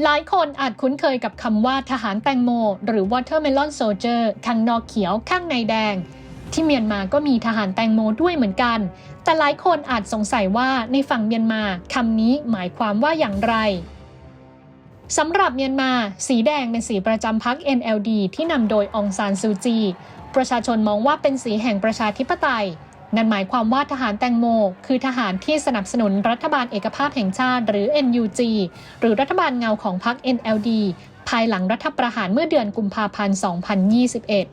หลายคนอาจคุ้นเคยกับคำว่าทหารแตงโม หรือ watermelon soldier ข้างนอกเขียวข้างในแดง ที่เมียนมาก็มีทหารแตงโมด้วยเหมือนกัน แต่หลายคนอาจสงสัยว่าในฝั่งเมียนมาคำนี้หมายความว่าอย่างไรสำหรับเมียนมา สีแดงเป็นสีประจำพรรค NLD ที่นำโดยองซานซูจี ประชาชนมองว่าเป็นสีแห่งประชาธิปไตย นั่นหมายความว่าทหารแตงโม คือทหารที่สนับสนุนรัฐบาลเอกภาพแห่งชาติหรือ NUG หรือรัฐบาลเงาของพรรค NLD ภายหลังรัฐประหารเมื่อเดือนกุมภาพันธ์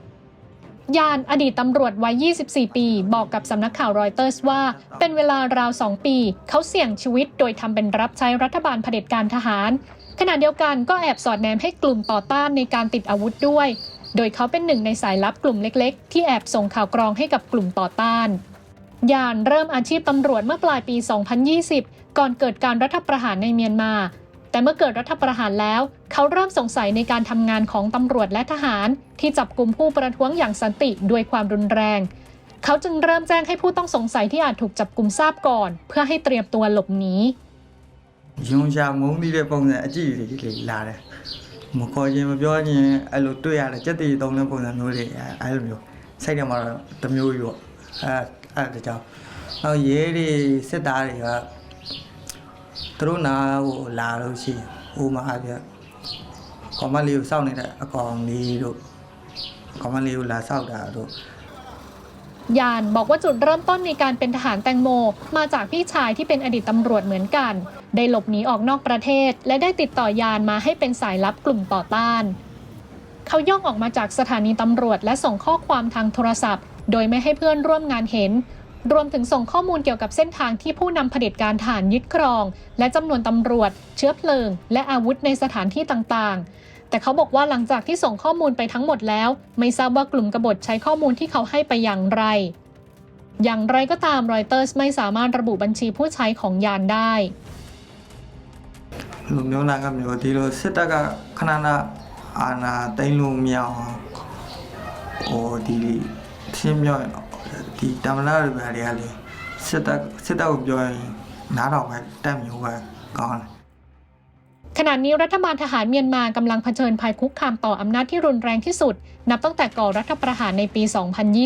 2021ยานอดีตตำรวจวัย 24 ปี บอกกับสำนักข่าวรอยเตอร์สว่า เป็นเวลาราว 2 ปี เขาเสี่ยงชีวิตโดยทำเป็นรับใช้รัฐบาลเผด็จการทหาร ขณะเดียวกันก็แอบสอดแนมให้กลุ่มต่อต้านในการติดอาวุธด้วย โดยเขาเป็นหนึ่งในสายลับกลุ่มเล็กๆ ที่แอบส่งข่าวกรองให้กับกลุ่มต่อต้าน ยานเริ่มอาชีพตำรวจเมื่อปลายปี 2020 ก่อนเกิดการรัฐประหารในเมียนมา แต่เมื่อเกิดรัฐประหารแล้ว เขาเริ่มสงสัยในการทำงานของตำรวจและทหาร ที่จับกลุ่มผู้ประท้วงอย่างสันติด้วยความรุนแรง เขาจึงเริ่มแจ้งให้ผู้ต้องสงสัยที่อาจถูกจับกลุ่มทราบก่อน เพื่อให้เตรียมตัวหลบหนียงยามงมีเรื่องพวกนี้จี้เลยที่เลยลาเลย မခေါ်ခြင်းမပြောခြင်းအဲ့လိုတွေ့ရတယ်စက်တီသုံးတဲ့ပုံစံမျိုးတွေအဲ့လိုမျိုးစိတ်ထဲမှာတော့တစ်မျိုးကြီးပေါ့အဲ့အဲ့ဒါကြောင့်နောက်ရဲတွေစစ်သားတွေကသူတို့နာကိုလာလို့ရှိရင်ဥမာအပြကောမလေးကိုစောင့်နေတဲ့အကောင်လေးတို့ကောမလေးကိုလာစောင့်တာတို့ ยานบอกว่าจุดเริ่มต้นในการเป็นทหารแตงโม มาจากพี่ชายที่เป็นอดีตตำรวจเหมือนกัน ได้หลบหนีออกนอกประเทศ และได้ติดต่อยานมาให้เป็นสายลับกลุ่มต่อต้าน เขาย่องออกมาจากสถานีตำรวจและส่งข้อความทางโทรศัพท์ โดยไม่ให้เพื่อนร่วมงานเห็น รวมถึงส่งข้อมูลเกี่ยวกับเส้นทางที่ผู้นำเผด็จการฐานยึดครอง และจำนวนตำรวจ เชื้อเพลิง และอาวุธในสถานที่ต่างๆ แต่เขาบอกว่าหลังจากที่ส่งข้อมูลไปทั้งหมดแล้ว ไม่ทราบว่ากลุ่มกบฏใช้ข้อมูลที่เขาให้ไปอย่างไร อย่างไรก็ตามรอยเตอร์สไม่สามารถระบุบัญชีผู้ใช้ของยานได้ လူမျိုးနာကမျိုးဒီလိုစစ်တပ်ကခဏခဏအာနာတိန်လို့မရအောင်ဟိုဒီရှင်းပြောရင် ဒီတမလာတွေဘာတွေကလေစစ်တပ်စစ်တပ်ကိုပြောရင်နားတော့ပဲတက်မျိုးပဲကောင်းတယ် ขณะนี้รัฐบาลทหารเมียนมากำลังเผชิญภัยคุกคามต่ออำนาจที่รุนแรงที่สุด นับตั้งแต่ก่อรัฐประหารในปี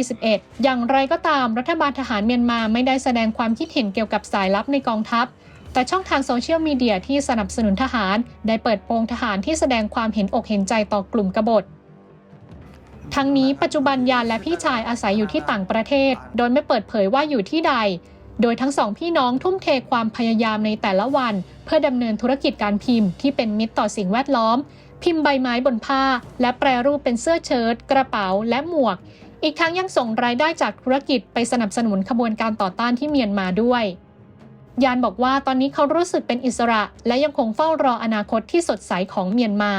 2021 อย่างไรก็ตามรัฐบาลทหารเมียนมาไม่ได้แสดงความคิดเห็นเกี่ยวกับสายลับในกองทัพ แต่ช่องทางโซเชียลมีเดียที่สนับสนุนทหาร ได้เปิดโปงทหารที่แสดงความเห็นอกเห็นใจต่อกลุ่มกบฏ ทั้งนี้ปัจจุบันยานและพี่ชายอาศัยอยู่ที่ต่างประเทศ โดยไม่เปิดเผยว่าอยู่ที่ใด โดยทั้งสองพี่น้องทุ่มเทความพยายามในแต่ละวัน เพื่อดำเนินธุรกิจการพิมพ์ที่เป็นมิตรต่อสิ่งแวดล้อม พิมพ์ใบไม้บนผ้า และแปรรูปเป็นเสื้อเชิ้ตกระเป๋าและหมวก อีกทั้งยังส่งรายได้จากธุรกิจไปสนับสนุนขบวนการต่อต้านที่เมียนมาด้วยยานบอกว่าตอนนี้เขารู้สึกเป็นอิสระ และยังคงเฝ้ารออนาคตที่สดใสของเมียนมา